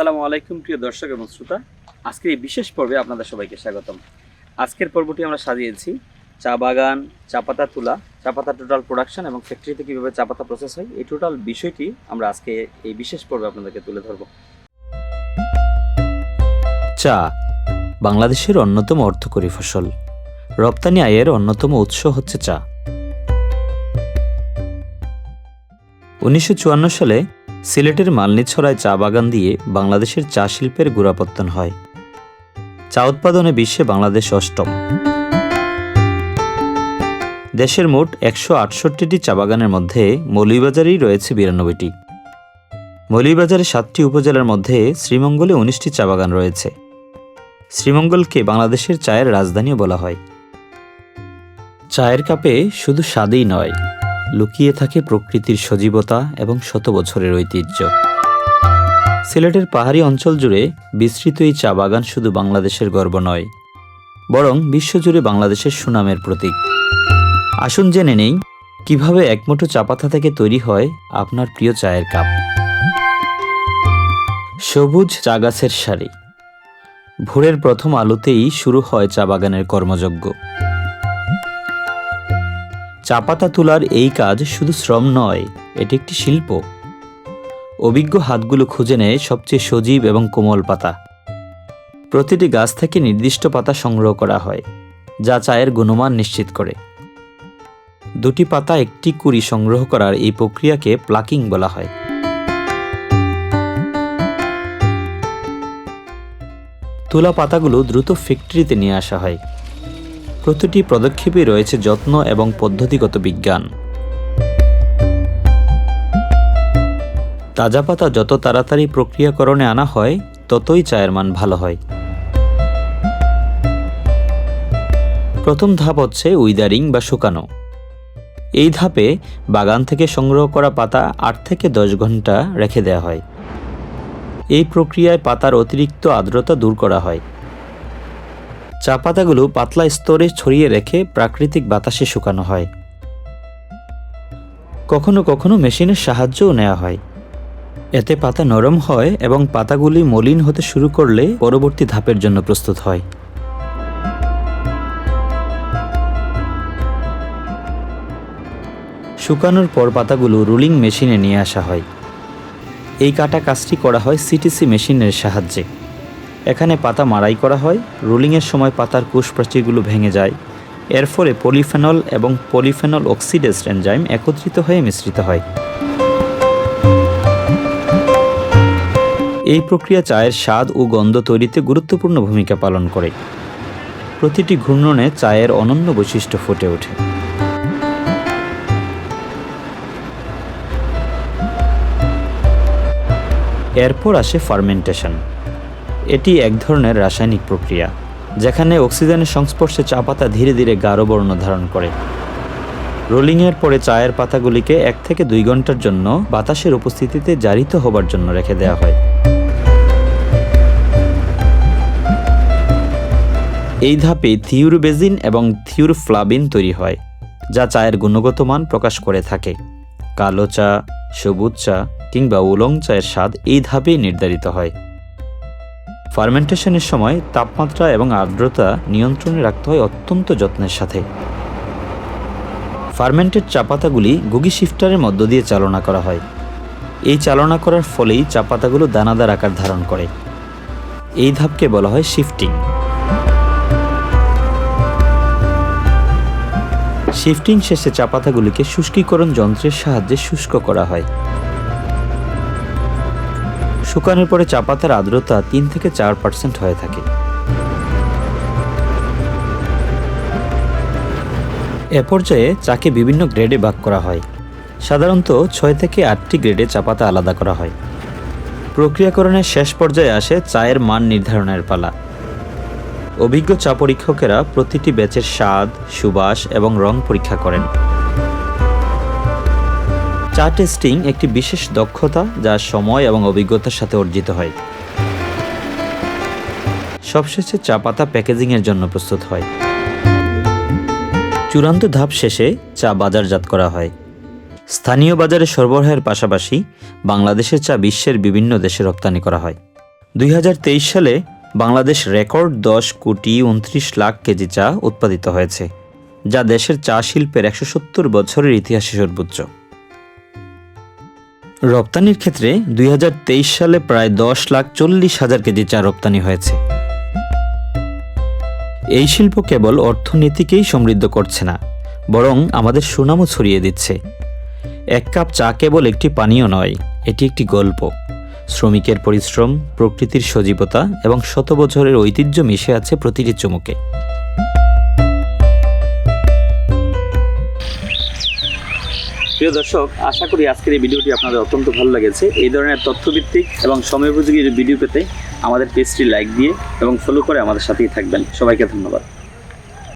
আসসালামু আলাইকুম, প্রিয় দর্শক এবং শ্রোতা। আজকের এই বিশেষ পর্বে আপনাদের সবাইকে স্বাগতম। আজকের পর্বটি আমরা সাজিয়েছি চা বাগান, চা পাতা তোলা, চা পাতা টোটাল প্রোডাকশন এবং ফ্যাক্টরিতে কীভাবে চা পাতা প্রসেস হয়, এই টোটাল বিষয়টি আমরা আজকে এই বিশেষ পর্বে আপনাদেরকে তুলে ধরবো। চা, বাংলাদেশের অন্যতম অর্থকরী ফসল। রপ্তানি আয়ের অন্যতম উৎস হচ্ছে চা। উনিশশো চুয়ান্ন সালে সিলেটের মালনীছড়ায় চা বাগান দিয়ে বাংলাদেশের চা শিল্পের গোড়াপত্তন হয়। চা উৎপাদনে বিশ্বে বাংলাদেশ অষ্টম। দেশের মোট একশো আটষট্টিটি চা বাগানের মধ্যে মৌলভীবাজারেই রয়েছে বিরানব্বইটি। মৌলভীবাজারের সাতটি উপজেলার মধ্যে শ্রীমঙ্গলে উনিশটি চা বাগান রয়েছে। শ্রীমঙ্গলকে বাংলাদেশের চায়ের রাজধানীও বলা হয়। চায়ের কাপে শুধু স্বাদেই নয় লুকিয়ে থাকে প্রকৃতির সজীবতা এবং শত বছরের ঐতিহ্য। সিলেটের পাহাড়ি অঞ্চল জুড়ে বিস্তৃত এই চা বাগান শুধু বাংলাদেশের গর্ব নয়, বরং বিশ্বজুড়ে বাংলাদেশের সুনামের প্রতীক। আসুন জেনে নেই, কীভাবে একমুঠো চা পাতা থেকে তৈরি হয় আপনার প্রিয় চায়ের কাপ। সবুজ চা গাছের সারি। ভোরের প্রথম আলোতেই শুরু হয় চা বাগানের কর্মযজ্ঞ। চা পাতা তোলার এই কাজ শুধু শ্রম নয়, এটি একটি শিল্প। অভিজ্ঞ হাতগুলো খুঁজে নেয় সবচেয়ে সজীব এবং কোমল পাতা। প্রতিটি গাছ থেকে নির্দিষ্ট পাতা সংগ্রহ করা হয়, যা চায়ের গুণমান নিশ্চিত করে। দুটি পাতা একটি কুড়ি সংগ্রহ করার এই প্রক্রিয়াকে প্লাকিং বলা হয়। তোলা পাতাগুলো দ্রুত ফ্যাক্টরিতে নিয়ে আসা হয়। প্রতিটি পদক্ষেপে রয়েছে যত্ন এবং পদ্ধতিগত বিজ্ঞান। তাজা পাতা যত তাড়াতাড়ি প্রক্রিয়াকরণে আনা হয়, ততই চায়ের মান ভালো হয়। প্রথম ধাপ হচ্ছে উইদারিং বা শুকানো। এই ধাপে বাগান থেকে সংগ্রহ করা পাতা আট থেকে দশ ঘণ্টা রেখে দেওয়া হয়। এই প্রক্রিয়ায় পাতার অতিরিক্ত আর্দ্রতা দূর করা হয়। চা পাতাগুলো পাতলা স্তরে ছড়িয়ে রেখে প্রাকৃতিক বাতাসে শুকানো হয়। কখনো কখনো মেশিনের সাহায্যও নেওয়া হয়। এতে পাতা নরম হয় এবং পাতাগুলি মলিন হতে শুরু করলে পরবর্তী ধাপের জন্য প্রস্তুত হয়। শুকানোর পর পাতাগুলো রুলিং মেশিনে নিয়ে আসা হয়। এই কাটা কাজটি করা হয় সিটিসি মেশিনের সাহায্যে। এখানে পাতা মাড়াই করা হয়, রোলিংয়ের সময় পাতার কোষ প্রাচীরগুলো ভেঙে যায়। এর ফলে পলিফেনল এবং পলিফেনল অক্সিডেজ এনজাইম একত্রিত হয়ে মিশ্রিত হয়। এই প্রক্রিয়া চায়ের স্বাদ ও গন্ধ তৈরিতে গুরুত্বপূর্ণ ভূমিকা পালন করে। প্রতিটি ঘূর্ণনে চায়ের অনন্য বৈশিষ্ট্য ফুটে ওঠে। এরপর আসে ফার্মেন্টেশন। এটি এক ধরনের রাসায়নিক প্রক্রিয়া, যেখানে অক্সিজেনের সংস্পর্শে চা পাতা ধীরে ধীরে গাঢ় বর্ণ ধারণ করে। রোলিংয়ের পরে চায়ের পাতাগুলিকে এক থেকে দুই ঘণ্টার জন্য বাতাসের উপস্থিতিতে জারিত হবার জন্য রেখে দেওয়া হয়। এই ধাপে থিউরোবেজিন এবং থিউরোফ্লাবিন তৈরি হয়, যা চায়ের গুণগত মান প্রকাশ করে থাকে। কালো চা, সবুজ চা কিংবা উলং চায়ের স্বাদ এই ধাপেই নির্ধারিত হয়। ফার্মেন্টেশনের সময় তাপমাত্রা এবং আর্দ্রতা নিয়ন্ত্রণে রাখতে হয় অত্যন্ত যত্নের সাথে। ফার্মেন্টেড চা পাতাগুলি গুগি শিফটারের মধ্য দিয়ে চালনা করা হয়। এই চালনা করার ফলেই চা পাতাগুলো দানাদার আকার ধারণ করে। এই ধাপকে বলা হয় শিফটিং। শিফটিং শেষে চা পাতাগুলিকে শুষ্কীকরণ যন্ত্রের সাহায্যে শুষ্ক করা হয়। শুকানোর পরে চা পাতার আর্দ্রতা তিন থেকে চার পার্সেন্ট হয়ে থাকে। এ পর্যায়ে চাকে বিভিন্ন গ্রেডে ভাগ করা হয়। সাধারণত ছয় থেকে আটটি গ্রেডে চা পাতা আলাদা করা হয়। প্রক্রিয়াকরণের শেষ পর্যায়ে আসে চায়ের মান নির্ধারণের পালা। অভিজ্ঞ চা পরীক্ষকেরা প্রতিটি ব্যাচের স্বাদ, সুবাস এবং রং পরীক্ষা করেন। চা টেস্টিং একটি বিশেষ দক্ষতা যা সময় এবং অভিজ্ঞতার সাথে অর্জিত হয়। সবশেষে চা পাতা প্যাকেজিংয়ের জন্য প্রস্তুত হয়। চূড়ান্ত ধাপ শেষে চা বাজারজাত করা হয়। স্থানীয় বাজারে সরবরাহের পাশাপাশি বাংলাদেশের চা বিশ্বের বিভিন্ন দেশে রপ্তানি করা হয়। দুই হাজার তেইশ সালে বাংলাদেশ রেকর্ড দশ কোটি উনত্রিশ লাখ কেজি চা উৎপাদিত হয়েছে, যা দেশের চা শিল্পের একশো সত্তর বছরের ইতিহাসে সর্বোচ্চ। রপ্তানির ক্ষেত্রে দুই হাজার তেইশ সালে প্রায় দশ লাখ চল্লিশ হাজার কেজি চা রপ্তানি হয়েছে। এই শিল্প কেবল অর্থনীতিকেই সমৃদ্ধ করছে না, বরং আমাদের সুনামও ছড়িয়ে দিচ্ছে। এক কাপ চা কেবল একটি পানীয় নয়, এটি একটি গল্প। শ্রমিকের পরিশ্রম, প্রকৃতির সজীবতা এবং শত বছরের ঐতিহ্য মিশে আছে প্রতিটি চুমুকে। প্রিয় দর্শক, আশা করি আজকের এই ভিডিওটি আপনাদের অত্যন্ত ভালো লেগেছে। এই ধরনের তথ্যভিত্তিক এবং সময়োপযোগী ভিডিও পেতে আমাদের পেজটি লাইক দিয়ে এবং ফলো করে আমাদের সাথেই থাকবেন। সবাইকে ধন্যবাদ।